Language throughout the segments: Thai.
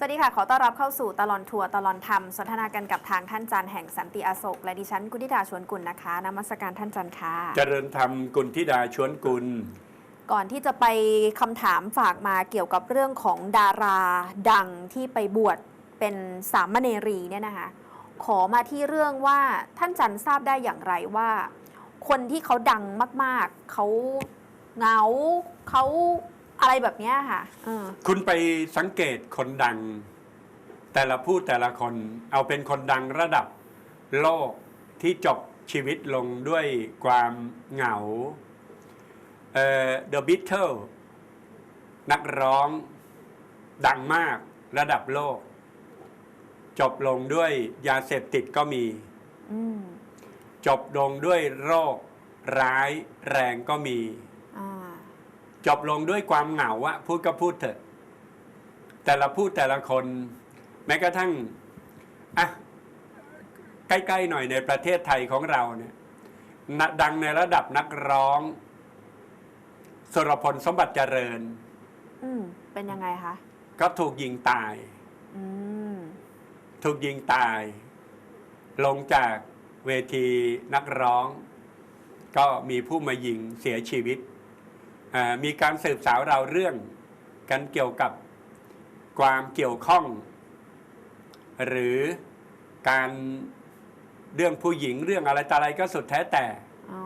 สวัสดีค่ะ ขอต้อนรับเข้าสู่ตลอนทัวร์ตลอนธรรม สนทนากันกับทางท่านจันทร์แห่งสันติอโศก และดิฉันกุณิดาชวนกุลนะคะนมัสการท่านจันทร์ค่ะ เจริญธรรมกุลธิดาชวนกุล ก่อนที่จะไปคำถามฝากมาเกี่ยวกับเรื่องของดาราดังที่ไปบวชเป็นสามเณรีเนี่ยนะคะ ขอมาที่เรื่องว่าท่านจันทร์ทราบได้อย่างไรว่า คนที่เขาดังมาก ๆ เขาเหงาเขา อะไรแบบเนี้ยค่ะเออคุณไปสังเกตคนดัง แต่ละผู้แต่ละคนเอาเป็นคนดังระดับโลกที่จบชีวิตลงด้วยความเหงาเอ่อ The Beatles นักร้องดังมากระดับโลก จบลงด้วยยาเสพติดก็มี อืม จบลงด้วยโรคร้ายแรงก็มีอ่า จบลงด้วยความเหงาอะพูดก็พูดเถอะ แต่ละพูดแต่ละคน แม้กระทั่งอะใกล้ๆหน่อยในประเทศไทยของเราเนี่ยนะดังในระดับนักร้อง สรพลสมบัติเจริญ อืมเป็นยังไงคะก็ถูกยิงตาย อืมถูกยิงตาย ลงจากเวทีนักร้อง ก็มีผู้มายิงเสียชีวิตอ่า มีการสืบสาวราวเรื่องกันเกี่ยวกับความเกี่ยวข้อง หรือการเรื่องผู้หญิงเรื่องอะไรต่ออะไรก็สุดแท้แต่อ๋อ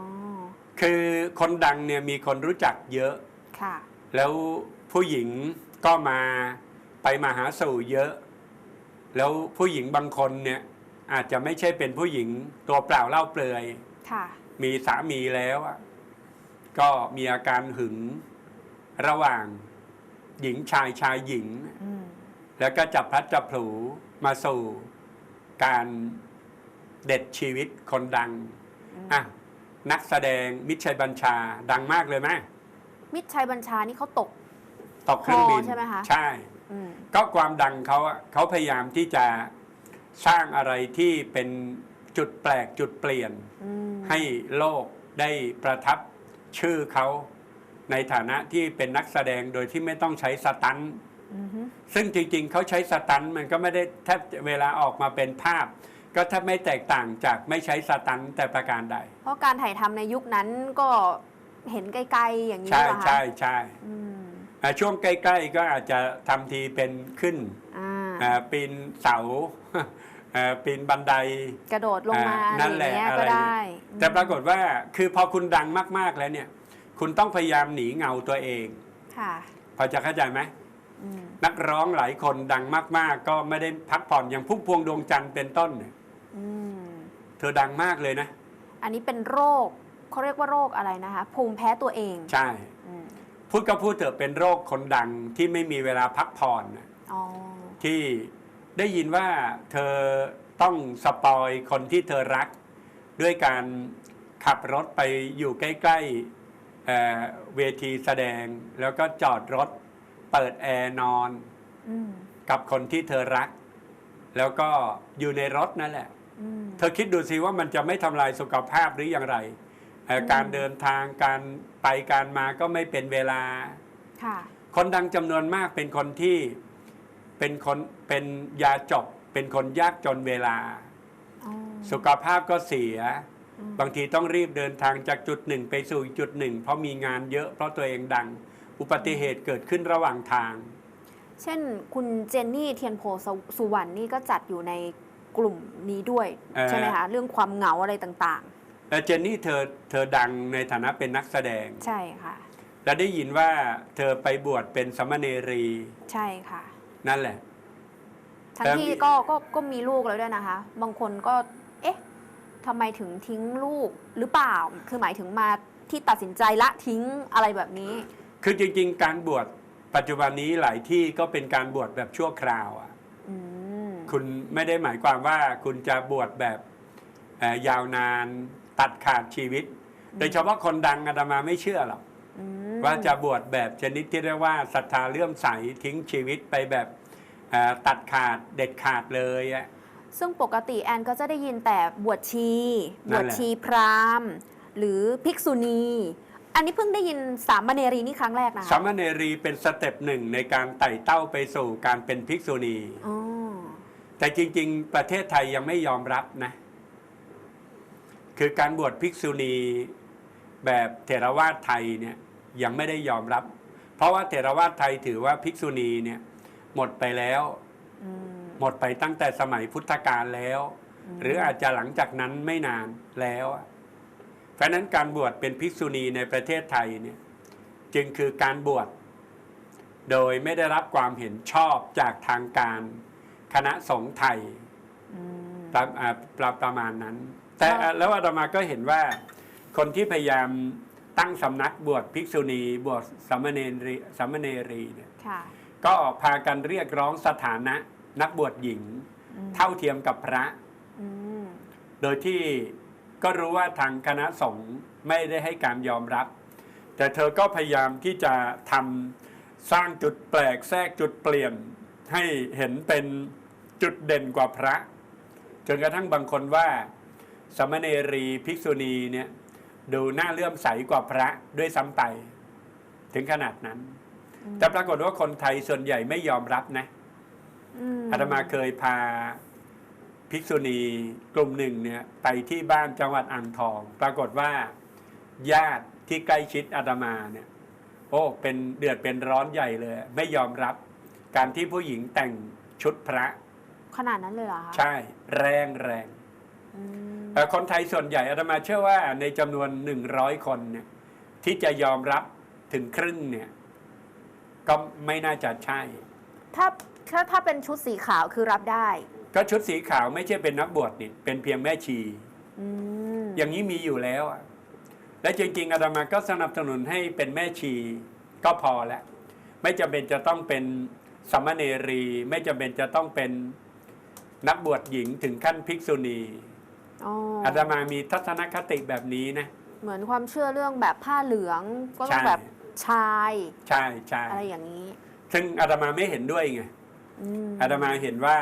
คือคนดังเนี่ยมีคนรู้จักเยอะค่ะแล้วผู้หญิงก็มาไปมาหาสู่เยอะ แล้วผู้หญิงบางคนเนี่ยอาจจะไม่ใช่เป็นผู้หญิงตัวเปล่าเล่าเปลือยค่ะมีสามีแล้วอะ ก็มีอาการหึงระหว่างหญิงชายชายหญิงอืมแล้วก็จับพลัดจับผลูมาสู่การเด็ดชีวิตคนดังอืมอะนักแสดงมิตรชัยบัญชาดังมากเลยไหมมิตรชัยบัญชานี่เขาตก ตกเครื่องบินคอใช่ไหมคะใช่อืมก็ความดังเขาอะเขาพยายามที่จะสร้างอะไรที่เป็นจุดแปลกจุดเปลี่ยนอืมให้โลกได้ประทับ ชื่อเขาในฐานะที่เป็นนักแสดงโดยที่ไม่ต้องใช้สตันท์อือฮึซึ่งจริง ๆ เขาใช้สตันท์มันก็ไม่ได้แทบเวลาออกมาเป็นภาพ ก็แทบไม่แตกต่างจากไม่ใช้สตันท์แต่ประการใด เพราะการถ่ายทำในยุคนั้นก็เห็นไกลๆอย่างนี้ใช่เหรอคะใช่ใช่อืมอะช่วงใกล้ ๆ ก็อาจจะทำทีเป็นขึ้นอ่าอ่าปีนเสาอ่า ปีนบันไดกระโดดลงมาอ่าอะไรนั่อนย่างแหละเงี้ยอะไรก็ได้อืมแต่ปรากฏว่าคือพอคุณดังมาก ๆแล้วเนี่ย คุณต้องพยายามหนีเงาตัวเองค่ะพอจะเข้าใจไหมอืมนักร้องหลายคนดังมาก ๆ ก็ไม่ได้พักผ่อนอย่างพุ่มพวงดวงจันทร์เป็นต้นเนี่ยอืมเธอดังมากเลยนะ อันนี้เป็นโรคเขาเรียกว่าโรคอะไรนะคะภูมิแพ้ตัวเอง ใช่อืมพูดก็พูดเถอะเป็นโรคคนดังที่ไม่มีเวลาพักผ่อนนะอ๋อที่ ได้ยินว่าเธอต้องสปอยคนที่เธอรัก ด้วยการขับรถไปอยู่ใกล้ๆเอ่อเวทีแสดง แล้วก็จอดรถเปิดแอร์นอนอืมกับคนที่เธอรัก แล้วก็อยู่ในรถนั่นแหละอืมเธอคิดดูสิว่ามันจะไม่ทำลายสุขภาพหรืออย่างไรเอ่ออมการเดินทางการไปการมาก็ไม่เป็นเวลาค่ะคนดังจำนวนมากเป็นคนที่ เป็นคนเป็นยาจบเป็นคนยากจนเวลาอ๋อสุขภาพก็เสียอืมบางทีต้องรีบเดินทางจากจุดหนึ่งไปสู่อีกจุดหนึ่ง เพราะมีงานเยอะเพราะตัวเองดัง อุบัติเหตุเกิดขึ้นระหว่างทาง เช่นคุณเจนนี่เทียนโพสสุวรรณนี่ก็จัดอยู่ในกลุ่มนี้ด้วยเอ่อใช่ไหมคะ เรื่องความเหงาอะไรต่างและเจนนี่เธอเธอดังในฐานะเป็นนักแสดงๆใช่ค่ะ และได้ยินว่าเธอไปบวชเป็นสามเณรี ใช่ค่ะ นั่นแหละ ทั้งแต่ที่ก็ก็ก็มีลูกแล้วด้วยนะคะ บางคนก็ เอ๊ะทำไมถึงทิ้งลูกหรือเปล่า คือหมายถึงมาที่ตัดสินใจละทิ้งอะไรแบบนี้ คือจริง ๆ การบวชปัจจุบันนี้หลายที่ก็เป็นการบวชแบบชั่วคราวอะอืมคุณไม่ได้หมายความว่าคุณจะบวชแบบเอ่อยาวนานตัดขาดชีวิต โดยเฉพาะคนดังอาตมาไม่เชื่อหรอก อืม ว่าจะบวชแบบชนิดที่เรียกว่าศรัทธาเลื่อมใสทิ้งชีวิตไปแบบเอ่อตัดขาดเด็ดขาดเลยอะซึ่งปกติแอนก็จะได้ยินแต่บวชชีบนั่วนชแหละชีพราหมณ์ หรือภิกษุณี อันนี้เพิ่งได้ยินสามเณรีนี่ครั้งแรกนะคะสามเณรีเป็นสเต็ปหนึ่งในการไต่เต้าไปสู่การเป็นภิกษุณีอ๋อแต่จริง ๆ ประเทศไทยยังไม่ยอมรับนะ คือการบวชภิกษุณีแบบเถรวาทไทยเนี่ย ยังไม่ได้ยอมรับ เพราะว่าเถรวาทไทยถือว่าภิกษุณีเนี่ยหมดไปแล้วหมดไปตั้งแต่สมัยพุทธกาลแล้ว หรืออาจจะหลังจากนั้นไม่นานแล้วเพราะนั้นการบวชเป็นภิกษุณีในประเทศไทยเนี่ยจึงคือการบวชโดยไม่ได้รับความเห็นชอบจากทางการคณะสงฆ์ไทยประประประมาณนั้น แต่แล้วอาตมาก็เห็นว่าคนที่พยายาม ตั้งสำนักบวชภิกษุณี บวชสามเณรีสามเณรีเนี่ยค่ะก็พากันเรียกร้องสถานะนักบวชหญิงอืมเท่าเทียมกับพระอืมโดยที่ก็รู้ว่าทางคณะสงฆ์ไม่ได้ให้การยอมรับ แต่เธอก็พยายามที่จะทำสร้างจุดแปลกแทรกจุดเปลี่ยนให้เห็นเป็นจุดเด่นกว่าพระ จนกระทั่งบางคนว่าสามเณรีภิกษุณีเนี่ย ดูหน้าเลื่อมใสกว่าพระด้วยซ้ำไป ถึงขนาดนั้น แต่ปรากฏว่าคนไทยส่วนใหญ่ไม่ยอมรับนะมอาตมาเคยพาภิกษุณีกลุ่มหนึ่งเนี่ยไปที่บ้านจังหวัดอ่างทอง ปรากฏว่าญาติที่ใกล้ชิดอาตมาเนี่ย โอ้เป็นเดือดเป็นร้อนใหญ่เลย ไม่ยอมรับการที่ผู้หญิงแต่งชุดพระ ขนาดนั้นเลยเหรอคะใช่ แรงแรงอืมแต่ คนไทยส่วนใหญ่อาตมาเชื่อว่าในจำนวนหนึ่งร้อยคนเนี่ยที่จะยอมรับถึงครึ่งเนี่ย ก็ไม่น่าจะใช่ ถ้าถ้าถ้าเป็นชุดสีขาวคือรับได้ ก็ชุดสีขาวไม่ใช่เป็นนักบวชนี่เป็นเพียงแม่ชีอืมอย่างนี้มีอยู่แล้วอะและจริงๆอาตมาก็สนับสนุนให้เป็นแม่ชีก็พอแล้วไม่จำเป็นจะต้องเป็นสามเณรี ไม่จำเป็นจะต้องเป็นนักบวชหญิงถึงขั้นภิกษุณี อ๋ออาตมามีทัศนคติแบบนี้นะ เหมือนความเชื่อเรื่องแบบผ้าเหลืองก็ต้องใช่แบบชายใช่ใช่อะไรอย่างนี้ ซึ่งอาตมาไม่เห็นด้วยไงอืมอาตมาเห็นว่า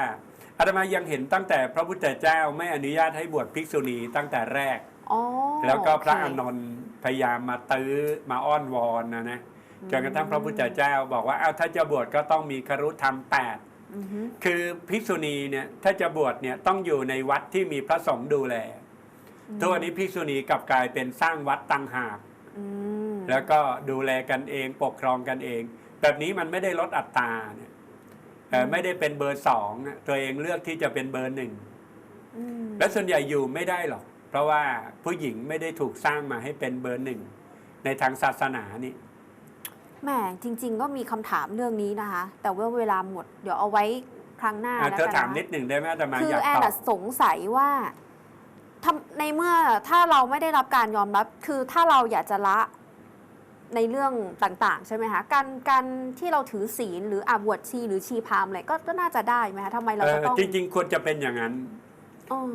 อาตมายังเห็นตั้งแต่พระพุทธเจ้าไม่อนุญาตให้บวชภิกษุณีตั้งแต่แรกอ๋อแล้วก็พระโเคอานนท์พยายามมาตื้อมาอ้อนวอนนะนะจนกระทั่งพระพุทธเจ้าบอกว่าอ้าวถ้าจะบวชก็ต้องมีครุธรรมแปดอือฮึ คือภิกษุณีเนี่ยถ้าจะบวชเนี่ยต้องอยู่ในวัดที่มีพระสงฆ์ดูแลทุกวันนี้ภิกษุณีกลับกลายเป็นสร้างวัดตังหากอืมแล้วก็ดูแลกันเองปกครองกันเอง แบบนี้มันไม่ได้ลดอัตราเนี่ยเอ่อไม่ได้เป็นเบอร์สองอะตัวเองเลือกที่จะเป็นเบอร์หนึ่งอืมและส่วนใหญ่อยู่ไม่ได้หรอก เพราะว่าผู้หญิงไม่ได้ถูกสร้างมาให้เป็นเบอร์หนึ่งในทางศาสนานี่ แหมจริง ๆ ก็มีคำถามเรื่องนี้นะคะ แต่ว่าเวลาหมดเดี๋ยวเอาไว้ครั้งหน้าอะแล้วเธอกันถามนะนิดหนึ่งได้ไหมแต่มาคืออยากแอนตออะบสงสัยว่าทำในเมื่อถ้าเราไม่ได้รับการยอมรับ คือถ้าเราอยากจะละในเรื่องต่างๆ ใช่ไหมคะการการที่เราถือศีลหรืออาบวชชีหรือชีพราหมณ์อะไรก็ก็น่าจะได้ไหมคะทำไมเราเอจะอต้อง จริง ๆ ควรจะเป็นอย่างนั้นอ๋อ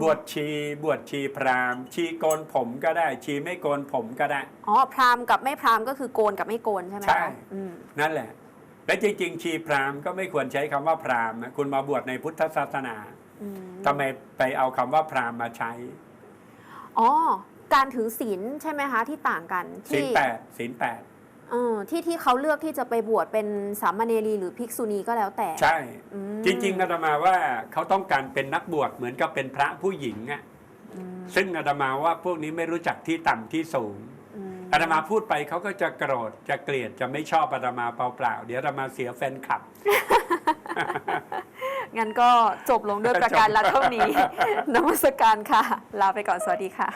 บวชชีบวชชีพราหมณ์ ชีโกนผมก็ได้ ชีไม่โกนผมก็ได้ อ๋อพราหมณ์กับไม่พราหมณ์ก็คือโกนกับไม่โกนใช่ไหมใช่คะอืมนั่นแหละ และจริงๆ ชีพราหมณ์ก็ไม่ควรใช้คำว่าพราหมณ์นะคุณมาบวชในพุทธศาสนาอืมทำไมไปเอาคำว่าพราหมณ์มาใช้อ๋อการถือศีลใช่ไหมคะที่ต่างกันศีลที่แปดศีลแปด เออที่ที่เขาเลือกที่จะไปบวชเป็นสามเณรีหรือภิกษุณีก็แล้วแต่ ใช่ อืม จริงๆอาตมาว่าเขาต้องการเป็นนักบวชเหมือนกับเป็นพระผู้หญิงอะอืมซึ่งอาตมาว่าพวกนี้ไม่รู้จักที่ต่ำที่สูงอืมอาตมาพูดไปเขาก็จะโกรธจะเกลียดจะไม่ชอบอาตมาเปล่าๆเดี๋ยวอาตมาเสียแฟนคลับ งั้นก็จบลงด้วยประการละเท่านี้ นมัสการค่ะ ลาไปก่อนสวัสดีค่ะ